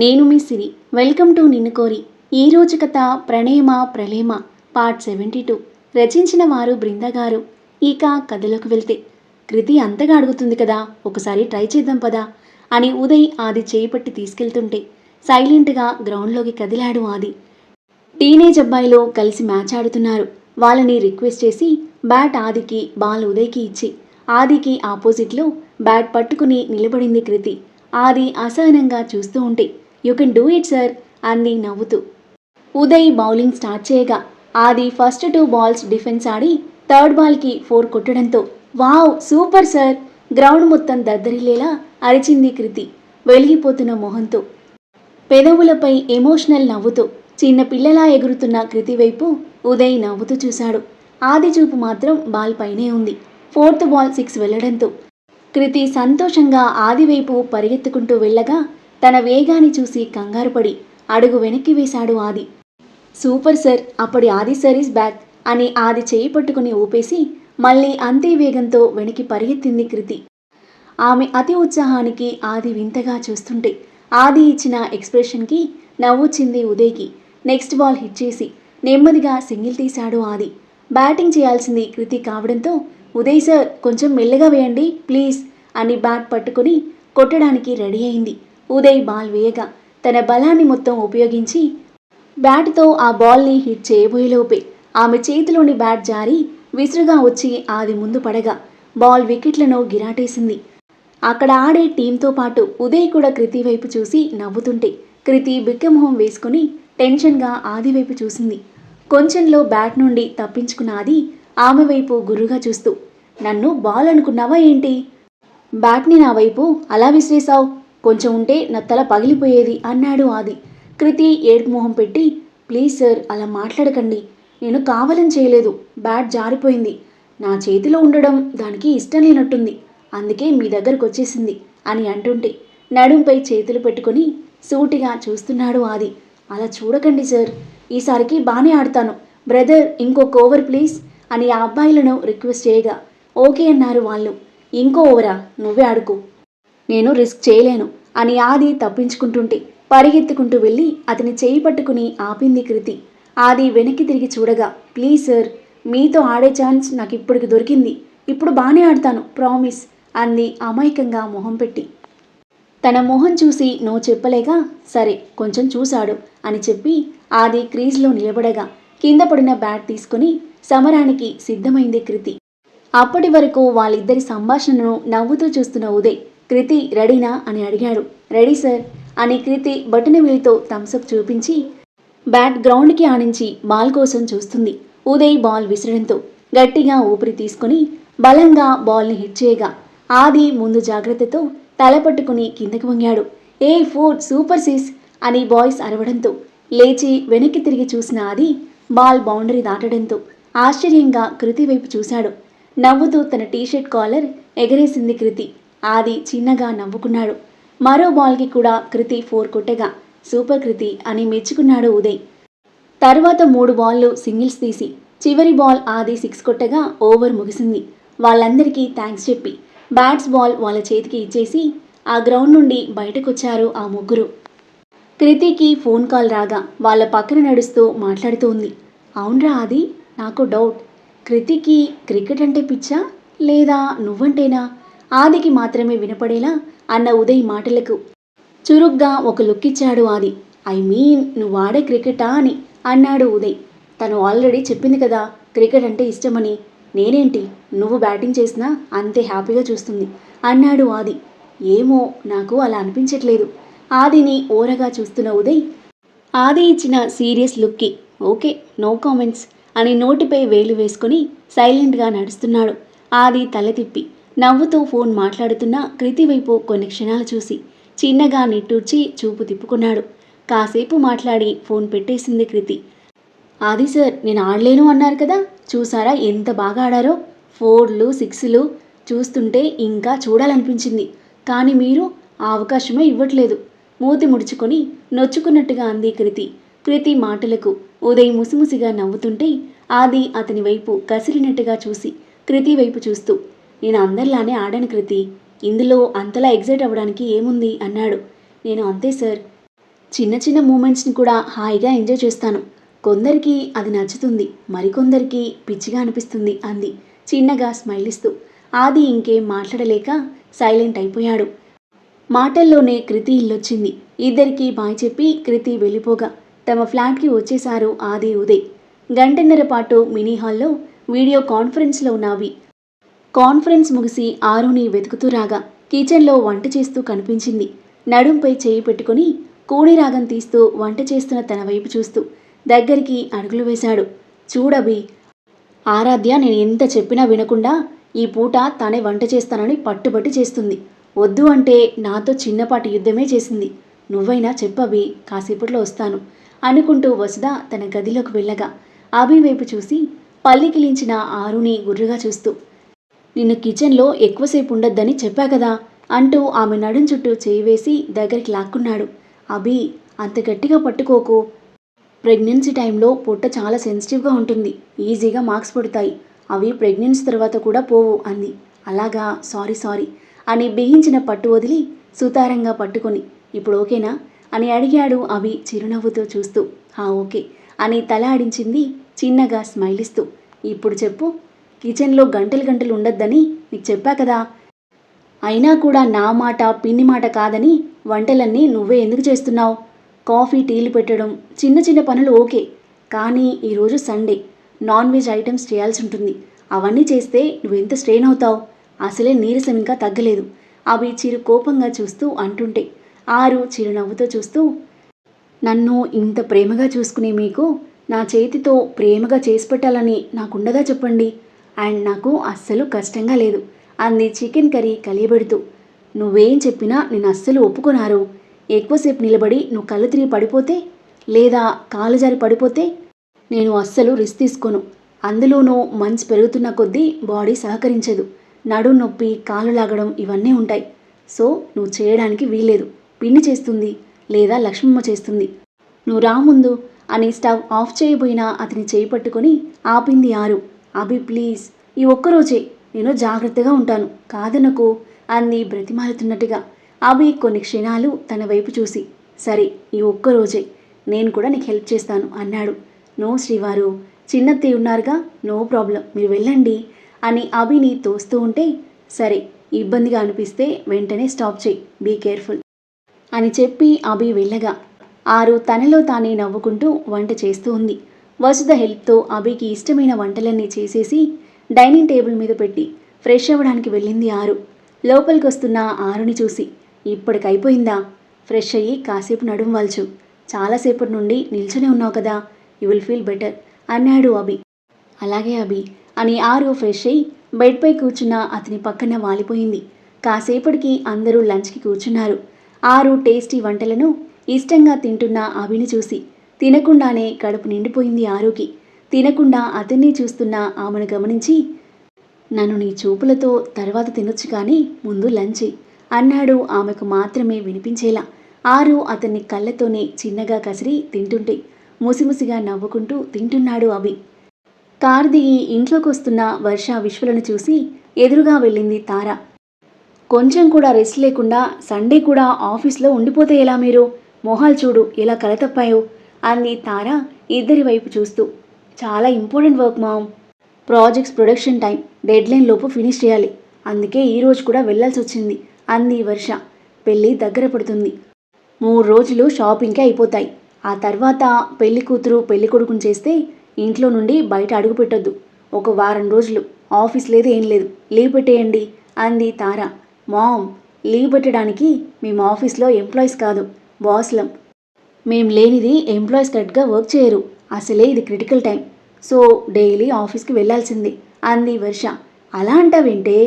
నేను మీ సిరి. Welcome to నిన్ను కోరి. ఈ రోజు కథ ప్రణేమ ప్రలేమ పార్ట్ సెవెంటీ టూ. రచించిన వారు బృంద గారు. ఇక కథలోకి వెళ్తే. కృతి అంతగా అడుగుతుంది కదా ఒకసారి ట్రై చేద్దాం పదా అని ఉదయ్ ఆది చేయి పట్టి తీసుకెళ్తుంటే సైలెంట్గా గ్రౌండ్లోకి కదిలాడు ఆది. టీనేజ్ అబ్బాయిలో కలిసి మ్యాచ్ ఆడుతున్నారు. వాళ్ళని రిక్వెస్ట్ చేసి బ్యాట్ ఆదికి బాల్ ఉదయ్కి ఇచ్చి ఆదికి ఆపోజిట్లో బ్యాట్ పట్టుకుని నిలబడింది కృతి. ఆది అసహనంగా చూస్తూ ఉంటే you can do it sir అంది నవ్వుతూ. ఉదయ్ బౌలింగ్ స్టార్ట్ చేయగా Aadi first two balls defence ఆడి థర్డ్ బాల్కి ఫోర్ కొట్టడంతో వావ్ సూపర్ సార్ గ్రౌండ్ మొత్తం దద్దరిల్లేలా అరిచింది కృతి వెలిగిపోతున్న మొహంతో. పెదవులపై ఎమోషనల్ నవ్వుతో చిన్న పిల్లలా ఎగురుతున్న కృతి వైపు ఉదయ్ నవ్వుతూ చూశాడు. ఆది చూపు మాత్రం బాల్ పైనే ఉంది. ఫోర్త్ బాల్ సిక్స్ వెళ్ళడంతో కృతి సంతోషంగా ఆది వైపు పరిగెత్తుకుంటూ వెళ్ళగా తన వేగాన్ని చూసి కంగారుపడి అడుగు వెనక్కి వేశాడు ఆది. సూపర్ సార్ అప్పటి ఆది సార్ ఇస్ బ్యాక్ అని ఆది చేయి పట్టుకుని ఊపేసి మళ్ళీ అంతే వేగంతో వెనక్కి పరిగెత్తింది కృతి. ఆమె అతి ఉత్సాహానికి ఆది వింతగా చూస్తుంటే ఆది ఇచ్చిన ఎక్స్ప్రెషన్కి నవ్వొచ్చింది ఉదయ్కి. నెక్స్ట్ బాల్ హిట్ చేసి నెమ్మదిగా సింగిల్ తీశాడు ఆది. బ్యాటింగ్ చేయాల్సింది కృతి కావడంతో ఉదయ్ సార్ కొంచెం మెల్లగా వేయండి ప్లీజ్ అని బ్యాట్ పట్టుకుని కొట్టడానికి రెడీ అయింది. ఉదయ్ బాల్ వేయగా తన బలాన్ని మొత్తం ఉపయోగించి బ్యాట్తో ఆ బాల్ని హిట్ చేయబోయేలోపే. ఆమె చేతిలోని బ్యాట్ జారి విసురుగా వచ్చి ఆది ముందు పడగా బాల్ వికెట్లను గిరాటేసింది. అక్కడ ఆడే టీంతో పాటు ఉదయ్ కూడా కృతి వైపు చూసి నవ్వుతుంటే కృతి బిక్కమొహం వేసుకుని టెన్షన్గా ఆది వైపు చూసింది. కొంచెంలో బ్యాట్ నుండి తప్పించుకున్న ఆది ఆమె వైపు గురుగా చూస్తూ నన్ను బాల్ అనుకున్నావా ఏంటి? బ్యాట్ని నా వైపు అలా విసిరేశావు? కొంచెం ఉంటే నా తల పగిలిపోయేది అన్నాడు ఆది. కృతి ఏడుపు మొహం పెట్టి ప్లీజ్ సార్ అలా మాట్లాడకండి. నేను కావాలని చేయలేదు. బ్యాట్ జారిపోయింది. నా చేతిలో ఉండడం దానికి ఇష్టం లేనట్టుంది. అందుకే మీ దగ్గరకు వచ్చేసింది అని అంటుంటే నడుంపై చేతులు పెట్టుకుని సూటిగా చూస్తున్నాడు ఆది. అలా చూడకండి సార్. ఈసారికి బాగానే ఆడతాను. బ్రదర్ ఇంకొక ఓవర్ ప్లీజ్ అని ఆ అబ్బాయిలను రిక్వెస్ట్ చేయగా ఓకే అన్నారు వాళ్ళు. ఇంకో ఓవరా? నువ్వే ఆడుకో. నేను రిస్క్ చేయలేను అని ఆది తప్పించుకుంటుంటే పరిగెత్తుకుంటూ వెళ్ళి అతని చేయి పట్టుకుని ఆపింది కృతి. ఆది వెనక్కి తిరిగి చూడగా ప్లీజ్ సార్ మీతో ఆడే ఛాన్స్ నాకు ఇప్పటికి దొరికింది. ఇప్పుడు బాగానే ఆడతాను ప్రామిస్ అంది అమాయకంగా మొహం పెట్టి. తన మొహం చూసి నో చెప్పలేక సరే కొంచెం చూశాడు అని చెప్పి ఆది క్రీజ్లో నిలబడగా కింద పడిన బ్యాట్ తీసుకుని సమరానికి సిద్ధమైంది కృతి. అప్పటి వరకు వాళ్ళిద్దరి సంభాషణను నవ్వుతూ చూస్తున్న ఉదయ్ కృతి రెడీనా అని అడిగాడు. Ready sir. అని కృతి బటన వేలితో థమ్సప్ చూపించి బ్యాట్ గ్రౌండ్కి ఆనించి బాల్ కోసం చూస్తుంది. ఉదయ్ బాల్ విసరడంతో గట్టిగా ఊపిరి తీసుకుని బలంగా బాల్ని హిట్ చేయగా ఆది ముందు జాగ్రత్తతో తల పట్టుకుని కిందకి వంగాడు. ఏ ఫోర్ సూపర్ సిస్ అని బాయ్స్ అరవడంతో లేచి వెనక్కి తిరిగి చూసిన ఆది బాల్ బౌండరీ దాటడంతో ఆశ్చర్యంగా కృతి వైపు చూశాడు. నవ్వుతూ తన టీషర్ట్ కాలర్ ఎగరేసింది కృతి. ఆది చిన్నగా నవ్వుకున్నాడు. మరో బాల్కి కూడా కృతి ఫోర్ కొట్టగా సూపర్ కృతి అని మెచ్చుకున్నాడు ఉదయ్. తర్వాత మూడు బాల్లు సింగిల్స్ తీసి చివరి బాల్ ఆది సిక్స్ కొట్టగా ఓవర్ ముగిసింది. వాళ్ళందరికీ థ్యాంక్స్ చెప్పి బ్యాట్స్ బాల్ వాళ్ళ చేతికి ఇచ్చేసి ఆ గ్రౌండ్ నుండి బయటకొచ్చారు ఆ ముగ్గురు. కృతికి ఫోన్ కాల్ రాగా వాళ్ళ పక్కన నడుస్తూ మాట్లాడుతూ ఉంది అవునరా అది నాకు డౌట్. కృతికి క్రికెట్ అంటే పిచ్చా లేదా నువ్వంటేనా? ఆదికి మాత్రమే వినపడేలా అన్న ఉదయ్ మాటలకు చురుగ్గా ఒక లుక్ ఇచ్చాడు ఆది. ఐ మీన్ నువ్వు ఆడే క్రికెటా అని అన్నాడు ఉదయ్. తను ఆల్రెడీ చెప్పింది కదా క్రికెట్ అంటే ఇష్టమని. నేనేంటి? నువ్వు బ్యాటింగ్ చేసినా అంతే హ్యాపీగా చూస్తుంది అన్నాడు ఆది. ఏమో నాకు అలా అనిపించట్లేదు ఆదిని ఓరగా చూస్తున్న ఉదయ్ ఆది ఇచ్చిన సీరియస్ లుక్కి ఓకే నో కామెంట్స్ అని నోటిపై వేలు వేసుకొని సైలెంట్గా నడుస్తున్నాడు ఆది తల తిప్పి నవ్వుతూ ఫోన్ మాట్లాడుతున్న కృతి వైపు కొన్ని క్షణాలు చూసి చిన్నగా నిట్టూర్చి చూపు తిప్పుకున్నాడు. కాసేపు మాట్లాడి ఫోన్ పెట్టేసింది కృతి. అది సార్ నేను ఆడలేను అన్నారు కదా. చూసారా ఎంత బాగా ఆడారో. ఫోర్లు సిక్స్లు చూస్తుంటే ఇంకా చూడాలనిపించింది. కానీ మీరు ఆ అవకాశమే ఇవ్వట్లేదు. మూతి ముడుచుకొని నొచ్చుకున్నట్టుగా అంది కృతి. కృతి మాటలకు ఉదయ్ ముసిముసిగా నవ్వుతుంటే ఆది అతని వైపు కసిరినట్టుగా చూసి కృతి వైపు చూస్తూ నేను అందరిలానే ఆడాను కృతి. ఇందులో అంతలా ఎగ్జైట్ అవ్వడానికి ఏముంది? అన్నాడు. నేను అంతే సార్. చిన్న చిన్న మూమెంట్స్ని కూడా హాయిగా ఎంజాయ్ చేస్తాను. కొందరికి అది నచ్చుతుంది. మరికొందరికి పిచ్చిగా అనిపిస్తుంది అంది చిన్నగా స్మైల్ ఇస్తూ ఆది ఇంకేం మాట్లాడలేక సైలెంట్ అయిపోయాడు. మాటల్లోనే కృతి ఇల్లొచ్చింది. ఇద్దరికీ బాయ్ చెప్పి కృతి వెళ్ళిపోగా. తమ ఫ్లాట్కి వచ్చేశారు ఆది ఉదయ్. గంటన్నర పాటు మినీ హాల్లో వీడియో కాన్ఫరెన్స్లో ఉన్నవి. కాన్ఫరెన్స్ ముగిసి ఆరుని వెతుకుతూ రాగా కిచెన్లో వంట చేస్తూ కనిపించింది. నడుంపై చేయి పెట్టుకుని కూడి రాగం తీస్తూ వంట చేస్తున్న తన వైపు చూస్తూ దగ్గరికి అడుగులు వేశాడు. చూడబి ఆరాధ్య నేను ఎంత చెప్పినా వినకుండా ఈ పూట తానే వంట చేస్తానని పట్టుబట్టి చేస్తుంది. వద్దు అంటే నాతో చిన్నపాటి యుద్ధమే చేసింది. నువ్వైనా చెప్పబి కాసేపట్లో వస్తాను అనుకుంటూ వసుద తన గదిలోకి వెళ్ళగా అభి వైపు చూసి పల్లికిలించిన ఆరుని గుర్రుగా చూస్తూ నిన్ను కిచెన్లో ఎక్కువసేపు ఉండొద్దని చెప్పా కదా అంటూ ఆమె నడుం చుట్టూ చేయి వేసి దగ్గరికి లాక్కున్నాడు. అభి అంత గట్టిగా పట్టుకోకు. ప్రెగ్నెన్సీ టైంలో పొట్ట చాలా సెన్సిటివ్గా ఉంటుంది. ఈజీగా మార్క్స్ పడతాయి. అవి ప్రెగ్నెన్సీ తర్వాత కూడా పోవు అంది. అలాగా సారీ సారీ అని బిగించిన పట్టు వదిలి సుతారంగా పట్టుకొని ఇప్పుడు ఓకేనా? అని అడిగాడు అవి చిరునవ్వుతో చూస్తూ. హా ఓకే అని తల ఆడించింది చిన్నగా స్మైల్ ఇస్తూ ఇప్పుడు చెప్పు కిచెన్లో గంటలు గంటలు ఉండొద్దని నీకు చెప్పా కదా. అయినా కూడా నా మాట పిన్ని మాట కాదని వంటలన్నీ నువ్వే ఎందుకు చేస్తున్నావు? కాఫీ టీలు పెట్టడం చిన్న చిన్న పనులు ఓకే కానీ ఈరోజు సండే. నాన్ వెజ్ ఐటమ్స్ చేయాల్సి ఉంటుంది. అవన్నీ చేస్తే నువ్వెంత స్ట్రెయిన్ అవుతావు? అసలే నీరసం ఇంకా తగ్గలేదు. అవి చిరు కోపంగా చూస్తూ అంటుంటే ఆరు చిరునవ్వుతో చూస్తూ నన్ను ఇంత ప్రేమగా చూసుకునే మీకు నా చేతితో ప్రేమగా చేసి పెట్టాలని నాకుండగా చెప్పండి. అండ్ నాకు అస్సలు కష్టంగా లేదు. అంది చికెన్ కర్రీ కలియబెడుతూ. నువ్వేం చెప్పినా నేను అస్సలు ఒప్పుకున్నారు ఎక్కువసేపు నిలబడి నువ్వు కళ్ళు తిరిగి పడిపోతే లేదా కాలు జారి పడిపోతే నేను అస్సలు రిస్క్ తీసుకోను. అందులోనూ మంచు పెరుగుతున్న కొద్దీ బాడీ సహకరించదు. నడు నొప్పి కాలు లాగడం ఇవన్నీ ఉంటాయి. సో నువ్వు చేయడానికి వీల్లేదు. పిన్ని చేస్తుంది లేదా లక్ష్మమ్మ చేస్తుంది. నువ్వు రాముందు అని స్టవ్ ఆఫ్ చేయబోయినా అతని చేయి పట్టుకొని ఆపింది ఆరు. అభి ప్లీజ్. ఈ ఒక్కరోజే నేను జాగ్రత్తగా ఉంటాను. కాదనకు అంది బ్రతిమాలుతున్నట్టుగా. అభి కొన్ని క్షణాలు తన వైపు చూసి సరే ఈ ఒక్కరోజే నేను కూడా నీకు హెల్ప్ చేస్తాను అన్నాడు. నో శ్రీవారు చిన్నత్తయ్య ఉన్నారుగా నో ప్రాబ్లం మీరు వెళ్ళండి అని అభిని తోస్తూ ఉంటే సరే ఇబ్బందిగా అనిపిస్తే వెంటనే స్టాప్ చేయి బీ కేర్ఫుల్ అని చెప్పి అభి వెళ్ళగా. ఆరు తనలో తానే నవ్వుకుంటూ వంట చేస్తూ ఉంది. వసుధ హెల్ప్తో అభికి ఇష్టమైన వంటలన్నీ చేసేసి డైనింగ్ టేబుల్ మీద పెట్టి ఫ్రెష్ అవ్వడానికి వెళ్ళింది ఆరు. లోపలికి వస్తున్న ఆరుని చూసి ఇప్పటికైపోయిందా? ఫ్రెష్ అయ్యి కాసేపు నడుం వాల్చు. చాలాసేపటి నుండి నిల్చొనే ఉన్నావు కదా. యు విల్ ఫీల్ బెటర్ అన్నాడు అభి. అలాగే అభి అని ఆరు ఫ్రెష్ అయ్యి బెడ్పై కూర్చున్న అతని పక్కన వాలిపోయింది. కాసేపటికి అందరూ లంచ్కి కూర్చున్నారు. ఆరు టేస్టీ వంటలను ఇష్టంగా తింటున్న అభిని చూసి తినకుండానే కడుపు నిండిపోయింది ఆరుకి తినకుండా అతన్ని చూస్తున్న ఆమెను గమనించి నన్ను నీ చూపులతో తర్వాత తినొచ్చు కానీ ముందు లంచ్ అన్నాడు ఆమెకు మాత్రమే వినిపించేలా. ఆరు అతన్ని కళ్ళతోనే చిన్నగా కసిరి తింటుంటే ముసిముసిగా నవ్వుకుంటూ తింటున్నాడు అభి. కారు దిగి ఇంట్లోకి వస్తున్న వర్ష విశ్వలను చూసి ఎదురుగా వెళ్ళింది తార. కొంచెం కూడా రెస్ట్ లేకుండా సండే కూడా ఆఫీస్లో ఉండిపోతే ఎలా మీరు? మొహాలు చూడు ఎలా కలతప్పాయో అంది తార ఇద్దరి వైపు చూస్తూ. చాలా important work mom projects production time deadline లోపు ఫినిష్ చేయాలి. అందుకే ఈ రోజు కూడా వెళ్ళాల్సి వచ్చింది అంది వర్ష. పెళ్ళి దగ్గర పడుతుంది. మూడు రోజులు షాపింగ్కే అయిపోతాయి. ఆ తర్వాత పెళ్ళి కూతురు పెళ్ళి కొడుకుని చేస్తే ఇంట్లో నుండి బయట అడుగు పెట్టొద్దు. ఒక వారం రోజులు. ఆఫీస్ లేదు ఏం లేదు. లీవ్ పెట్టేయండి అంది తార. మామ్ లీవ్ పెట్టడానికి మేము ఆఫీస్లో ఎంప్లాయీస్ కాదు బాస్లం మేము లేనిది ఎంప్లాయీస్ కరెక్ట్గా వర్క్ చేయరు. అసలే ఇది క్రిటికల్ టైం సో డైలీ ఆఫీస్కి వెళ్ళాల్సిందే. అంది వర్ష. అలా అంటావేంటే?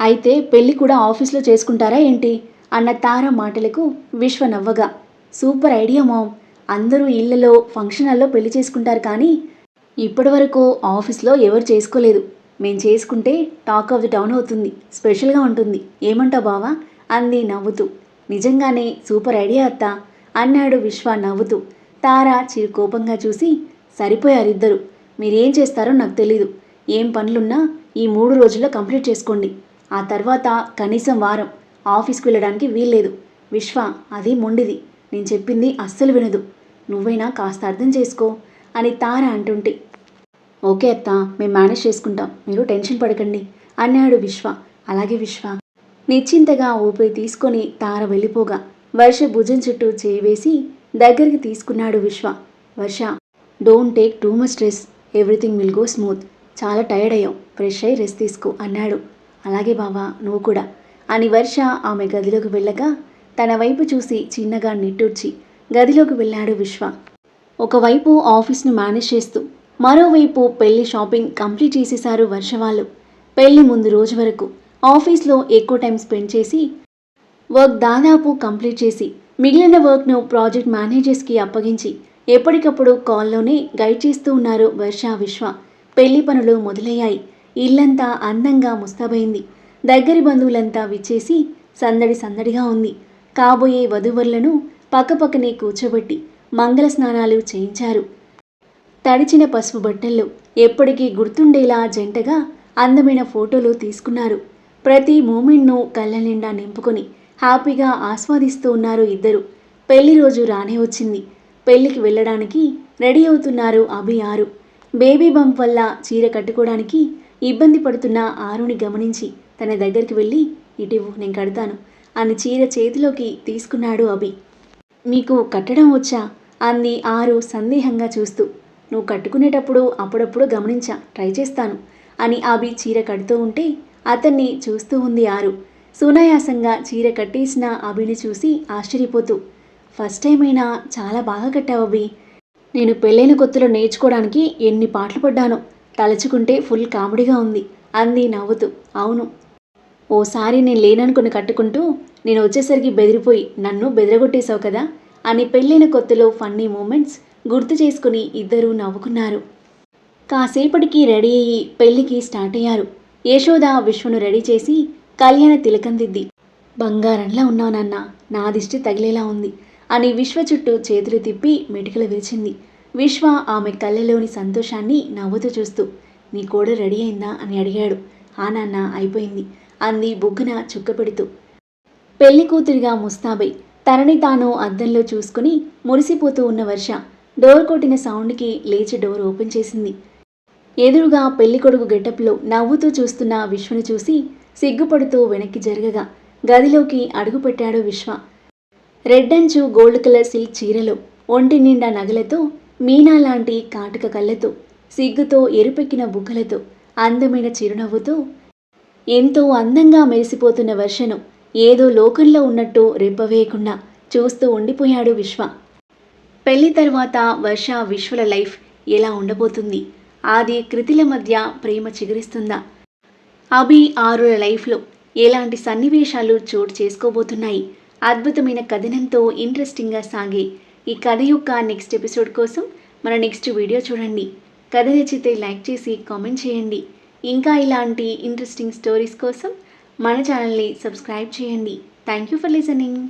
అయితే పెళ్ళి కూడా ఆఫీస్లో చేసుకుంటారా ఏంటి? అన్న తార మాటలకు విశ్వ నవ్వగా. Super idea mom. అందరూ ఇళ్ళలో ఫంక్షన్ హాల్లో పెళ్ళి చేసుకుంటారు కానీ ఇప్పటివరకు ఆఫీస్లో ఎవరు చేసుకోలేదు. మేము చేసుకుంటే టాక్ ఆఫ్ ది టౌన్ అవుతుంది. స్పెషల్గా ఉంటుంది. ఏమంటావు బావా? అంది నవ్వుతూ. నిజంగానే సూపర్ ఐడియా అత్తా. అన్నాడు విశ్వ నవ్వుతూ. తార చిరు కోపంగా చూసి సరిపోయారిద్దరు. మీరేం చేస్తారో నాకు తెలీదు. ఏం పనులున్నా ఈ మూడు రోజుల్లో కంప్లీట్ చేసుకోండి. ఆ తర్వాత కనీసం వారం. ఆఫీస్కి వెళ్ళడానికి వీల్లేదు. విశ్వ అది మొండిది. నేను చెప్పింది అస్సలు వినదు. నువ్వైనా కాస్త అర్థం చేసుకో అని తార అంటుంటే. ఓకే అత్త మేము మేనేజ్ చేసుకుంటాం. మీరు టెన్షన్ పడకండి అన్నాడు విశ్వ. అలాగే విశ్వ. నిశ్చింతగా ఊపిరి తీసుకొని తార వెళ్ళిపోగా. వర్ష భుజం చుట్టూ చేయి వేసి దగ్గరికి తీసుకున్నాడు Vishwa. Varsha don't take too much stress everything will go smooth. చాలా టైర్డ్ అయ్యాం ఫ్రెష్ అయ్యి రెస్ట్ తీసుకో అన్నాడు. అలాగే బావా నువ్వు కూడా. అని వర్ష ఆమె గదిలోకి వెళ్ళగా తన వైపు చూసి చిన్నగా నిట్టూర్చి గదిలోకి వెళ్ళాడు విశ్వ. ఒకవైపు ఆఫీస్ను మేనేజ్ చేస్తూ మరోవైపు పెళ్ళి షాపింగ్ కంప్లీట్ చేసేశారు వర్ష వాళ్ళు. పెళ్ళి ముందు రోజు వరకు ఆఫీస్లో ఎక్కువ టైం స్పెండ్ చేసి వర్క్ దాదాపు కంప్లీట్ చేసి మిగిలిన వర్క్ను ప్రాజెక్ట్ మేనేజర్స్కి అప్పగించి ఎప్పటికప్పుడు కాల్లోనే గైడ్ చేస్తూ ఉన్నారు వర్ష విశ్వ. పెళ్ళి పనులు మొదలయ్యాయి. ఇల్లంతా అందంగా ముస్తాబైంది. దగ్గరి బంధువులంతా విచ్చేసి సందడి సందడిగా ఉంది. కాబోయే వధువరులను పక్కపక్కనే కూర్చోబెట్టి మంగళ స్నానాలు చేయించారు. తడిచిన పసుపు బట్టల్లో ఎప్పటికీ గుర్తుండేలా జంటగా అందమైన ఫోటోలు తీసుకున్నారు. ప్రతి మూమెంట్ను కళ్ళ నిండా నింపుకొని హ్యాపీగా ఆస్వాదిస్తూ ఉన్నారు ఇద్దరు. పెళ్ళి రోజు రానే వచ్చింది. పెళ్ళికి వెళ్ళడానికి రెడీ అవుతున్నారు అభి ఆరు. బేబీ బంప్ వల్ల చీర కట్టుకోవడానికి ఇబ్బంది పడుతున్న ఆరుని గమనించి తన దగ్గరికి వెళ్ళి ఇటివు నేను కడతాను అని చీర చేతిలోకి తీసుకున్నాడు అభి. మీకు కట్టడం వచ్చా? అంది ఆరు సందేహంగా చూస్తూ. నువ్వు కట్టుకునేటప్పుడు అప్పుడప్పుడు గమనించా ట్రై చేస్తాను అని అభి చీర కడుతూ ఉంటే అతన్ని చూస్తూ ఉంది ఆరు. సునాయాసంగా చీర కట్టేసిన అభిని చూసి ఆశ్చర్యపోతూ ఫస్ట్ టైం అయినా చాలా బాగా కట్టావు అభి. నేను పెళ్ళైన కొత్తలో నేర్చుకోవడానికి ఎన్ని పాటలు పడ్డానో. తలుచుకుంటే ఫుల్ కామెడీగా ఉంది అంది నవ్వుతూ. అవును. ఓసారి నేను లేననుకుని కట్టుకుంటూ నేను వచ్చేసరికి బెదిరిపోయి నన్ను బెదరగొట్టేశావు కదా అని పెళ్ళైన కొత్తలో ఫన్నీ మూమెంట్స్ గుర్తు చేసుకుని ఇద్దరూ నవ్వుకున్నారు. కాసేపటికి రెడీ అయ్యి పెళ్ళికి స్టార్ట్ అయ్యారు. యశోద విశ్వను రెడీ చేసి కళ్యాణ తిలకందిద్ది బంగారంలా ఉన్నావు నాన్న నా దిష్టి తగిలేలా ఉంది అని విశ్వ చుట్టూ చేతులు తిప్పి మెటికలు విరిచింది. విశ్వ ఆమె కళ్ళలోని సంతోషాన్ని నవ్వుతూ చూస్తూ నీ కోడ రెడీ అయిందా? అని అడిగాడు. ఆ నాన్న అయిపోయింది అంది బుగ్గన చుక్కపెడుతూ పెళ్ళి కూతురిగా ముస్తాబై తనని తాను అద్దంలో చూసుకుని మురిసిపోతూ ఉన్న వర్ష డోర్ కొట్టిన సౌండ్కి లేచి డోర్ ఓపెన్ చేసింది. ఎదురుగా పెళ్ళికొడుకు గెటప్లో నవ్వుతూ చూస్తున్న విశ్వను చూసి సిగ్గుపడుతూ వెనక్కి జరగగా గదిలోకి అడుగుపెట్టాడు విశ్వ. రెడ్ అంచు గోల్డ్ కలర్ సిల్క్ చీరలో ఒంటి నిండా నగలతో మీనా లాంటి కాటుక కళ్ళతో సిగ్గుతో ఎరుపెక్కిన బుగ్గలతో అందమైన చిరునవ్వుతో ఎంతో అందంగా మెరిసిపోతున్న వర్షను ఏదో లోకంలో ఉన్నట్టు రెప్పవేయకుండా చూస్తూ ఉండిపోయాడు విశ్వ. పెళ్ళి తర్వాత వర్ష విశ్వల లైఫ్ ఎలా ఉండబోతుంది? ఆది కృతిల మధ్య ప్రేమ చిగురిస్తుందా? అభి ఆరుల లైఫ్లో ఎలాంటి సన్నివేశాలు చోటు చేసుకోబోతున్నాయి? అద్భుతమైన కథనంతో ఇంట్రెస్టింగ్గా సాగే ఈ కథ యొక్క నెక్స్ట్ ఎపిసోడ్ కోసం మన నెక్స్ట్ వీడియో చూడండి. కథ నచ్చితే లైక్ చేసి కామెంట్ చేయండి. ఇంకా ఇలాంటి ఇంట్రెస్టింగ్ స్టోరీస్ కోసం మన ఛానల్ని సబ్స్క్రైబ్ చేయండి. Thank you for listening